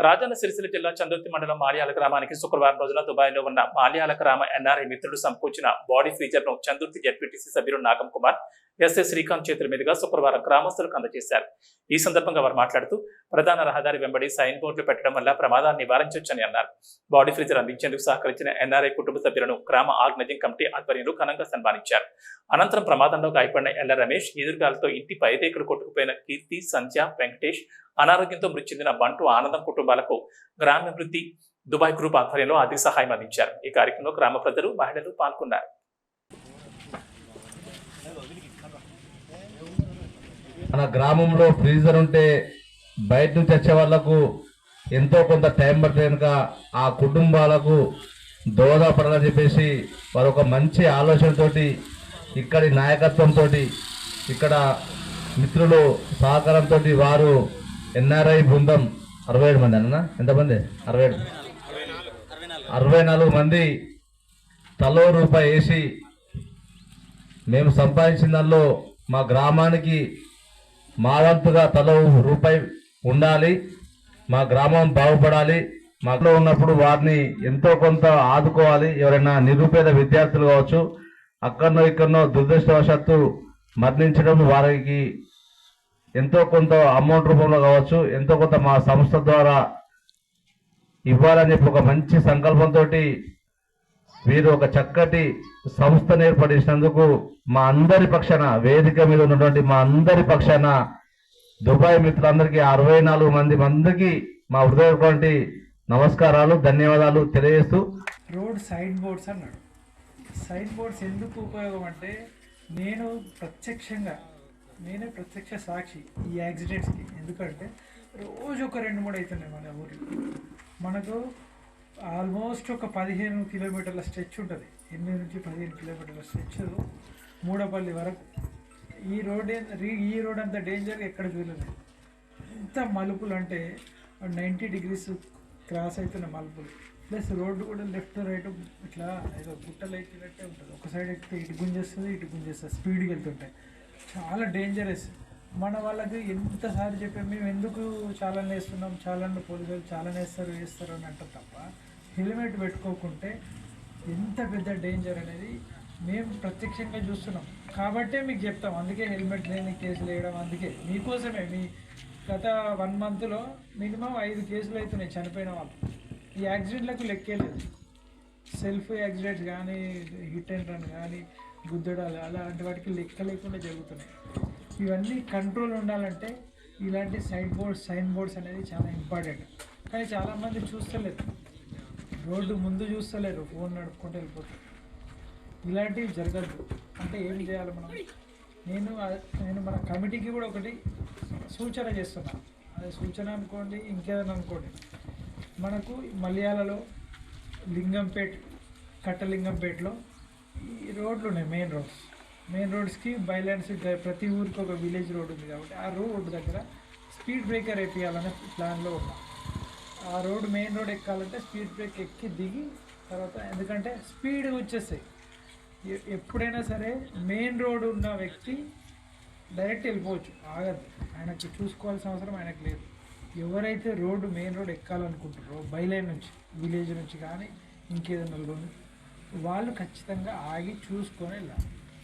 రాజన్న సిరిసిల్ల జిల్లా చందుర్తి మండలం మాల్యాల గ్రామానికి శుక్రవారం రోజున దుబాయ్లో ఉన్న మాల్యాల గ్రామ ఎన్ఆర్ఐ మిత్రులు సమకూర్చిన బాడీ ఫ్రీజర్ను చందుర్తి జడ్పీటీసీ సభ్యులు నాగం కుమార్ ఎస్ఎస్ శ్రీకాంత్ చేతుల మీదుగా శుక్రవారం గ్రామస్తులకు అందజేశారు. ఈ సందర్భంగా వారు మాట్లాడుతూ ప్రధాన రహదారి వెంబడి సైన్ బోర్డులు పెట్టడం వల్ల ప్రమాదాన్ని నివారించవచ్చని అన్నారు. బాడీ ఫ్రీజర్ అందించేందుకు సహకరించిన ఎన్ఆర్ఐ కుటుంబ సభ్యులను గ్రామ ఆర్గనైజింగ్ కమిటీ ఆధ్వర్యంలో ఘనంగా సన్మానించారు. అనంతరం ప్రమాదంలో గాయపడిన ఎల్ల రమేష్ ఎదురుగాలతో ఇంటి పైరేకులు కొట్టుకుపోయిన కీర్తి సంధ్య వెంకటేష్ అనారోగ్యంతో మృతి చెందిన బంటు ఆనందం కుటుంబాలకు గ్రామాభివృద్ధి దుబాయ్ గ్రూప్ ఆధ్వర్యంలో ఆర్థిక సహాయం అందించారు. ఈ కార్యక్రమంలో గ్రామ ప్రజలు మహిళలు పాల్గొన్నారు. మన గ్రామంలో ఫ్రీజర్ ఉంటే బయట నుంచి వచ్చే వాళ్ళకు ఎంతో కొంత టైం పడితే కనుక ఆ కుటుంబాలకు దోహదపడాలని చెప్పేసి వారు ఒక మంచి ఆలోచనతోటి ఇక్కడి నాయకత్వంతో ఇక్కడ మిత్రులు సహకారంతో వారు ఎన్ఆర్ఐ బృందం అరవై ఏడు మంది అన్న ఎంతమంది అరవై ఏడు. అరవై నాలుగు మంది తలో రూపాయి వేసి మేము సంపాదించిన దానిలో మా గ్రామానికి మా వంతుగా రూపాయి ఉండాలి మా గ్రామం బాగుపడాలి. మాలో ఉన్నప్పుడు వారిని ఎంతో కొంత ఆదుకోవాలి. ఎవరైనా నిరుపేద విద్యార్థులు కావచ్చు అక్కడనో ఇక్కడనో దురదృష్టవశాత్తు మరణించడం వారికి ఎంతో కొంత అమౌంట్ రూపంలో కావచ్చు ఎంతో కొంత మా సంస్థ ద్వారా ఇవ్వాలని చెప్పి ఒక మంచి సంకల్పంతో వీరు ఒక చక్కటి సంస్థను ఏర్పడినందుకు మా అందరి పక్షాన వేదిక మీద ఉన్నటువంటి మా అందరి పక్షాన దుబాయ్ మిత్రులందరికీ అరవై నాలుగు మంది మందికి మా హృదయటువంటి నమస్కారాలు ధన్యవాదాలు తెలియజేస్తూ రోడ్ సైడ్ బోర్డ్స్ అన్నాడు. సైడ్ బోర్డ్స్ ఎందుకు ఉపయోగం అంటే నేను ప్రత్యక్షంగా నేనే ప్రత్యక్ష సాక్షి ఈ యాక్సిడెంట్స్కి. ఎందుకంటే రోజు ఒక రెండు మూడు అవుతున్నాయి మన ఊరిలో. మనకు ఆల్మోస్ట్ ఒక పదిహేను కిలోమీటర్ల స్ట్రెచ్ ఉంటుంది. ఎనిమిది నుంచి పదిహేను కిలోమీటర్ల స్ట్రెచ్ మూడపల్లి వరకు. ఈ రోడ్ రీ- ఈ రోడ్ అంత డేంజర్ ఎక్కడ చూడలేదు. ఎంత మలుపులు అంటే నైంటీ డిగ్రీస్ క్రాస్ అవుతున్న మలుపులు. ప్లస్ రోడ్డు కూడా లెఫ్ట్ రైట్ ఇట్లా ఏదో గుట్టలు ఎక్కినట్టే ఉంటుంది. ఒక సైడ్ ఎక్కితే ఇటు గుంజేస్తుంది ఇటు గుంజేస్తుంది స్పీడ్కి వెళ్తుంటాయి. చాలా డేంజరస్. మన వాళ్ళకి ఎంతసారి చెప్పాం మేము ఎందుకు చాలా వేస్తున్నాం చాలా పోలీసులు చాలా వేస్తారు వేస్తారు అని అంటారు తప్ప హెల్మెట్ పెట్టుకోకుంటే ఎంత పెద్ద డేంజర్ అనేది మేము ప్రత్యక్షంగా చూస్తున్నాం. కాబట్టే మీకు చెప్తాం అందుకే హెల్మెట్ లేని కేసులు వేయడం అందుకే. మీకోసమే మీ గత వన్ మంత్లో మినిమం ఐదు కేసులు అవుతున్నాయి చనిపోయిన వాళ్ళు. ఈ యాక్సిడెంట్లకు లెక్కే లేదు. సెల్ఫ్ యాక్సిడెంట్స్ కానీ హిట్ అండ్ రన్ కానీ గుద్దడాలు అలాంటి వాటికి లెక్క లేకుండా జరుగుతున్నాయి. ఇవన్నీ కంట్రోల్ ఉండాలంటే ఇలాంటి సైడ్ బోర్డ్స్ సైన్ బోర్డ్స్ అనేది చాలా ఇంపార్టెంట్. కానీ చాలామంది చూస్తలేదు. రోడ్డు ముందు చూస్తలేరు ఫోన్ నడుపుకుంటూ వెళ్ళిపోతారు. ఇలాంటివి జరగద్దు అంటే ఏం చేయాలి మనం? నేను నేను మన కమిటీకి కూడా ఒకటి సూచన చేస్తున్నాను అదే సూచన అనుకోండి ఇంకేదైనా అనుకోండి. మనకు మలయాళలో లింగంపేట్ కట్టలింగంపేటలో ఈ రోడ్లు ఉన్నాయి మెయిన్ రోడ్స్. మెయిన్ రోడ్స్కి బైలాండ్స్ ప్రతి ఊరికి ఒక విలేజ్ రోడ్ ఉంది కాబట్టి ఆ రోడ్ దగ్గర స్పీడ్ బ్రేకర్ వేపియాలనే ప్లాన్లో ఉన్నాం. ఆ రోడ్ మెయిన్ రోడ్ ఎక్కాలంటే స్పీడ్ బ్రేక్ ఎక్కి దిగి తర్వాత ఎందుకంటే స్పీడ్ వచ్చేస్తాయి. ఎప్పుడైనా సరే మెయిన్ రోడ్ ఉన్న వ్యక్తి డైరెక్ట్ వెళ్ళిపోవచ్చు. ఆగదు. ఆయనకి చూసుకోవాల్సిన అవసరం ఆయనకు లేదు. ఎవరైతే రోడ్డు మెయిన్ రోడ్ ఎక్కాలనుకుంటారో బైలైన్ నుంచి విలేజ్ నుంచి కానీ ఇంకేదైనా వాళ్ళు ఖచ్చితంగా ఆగి చూసుకొని వెళ్ళాలి.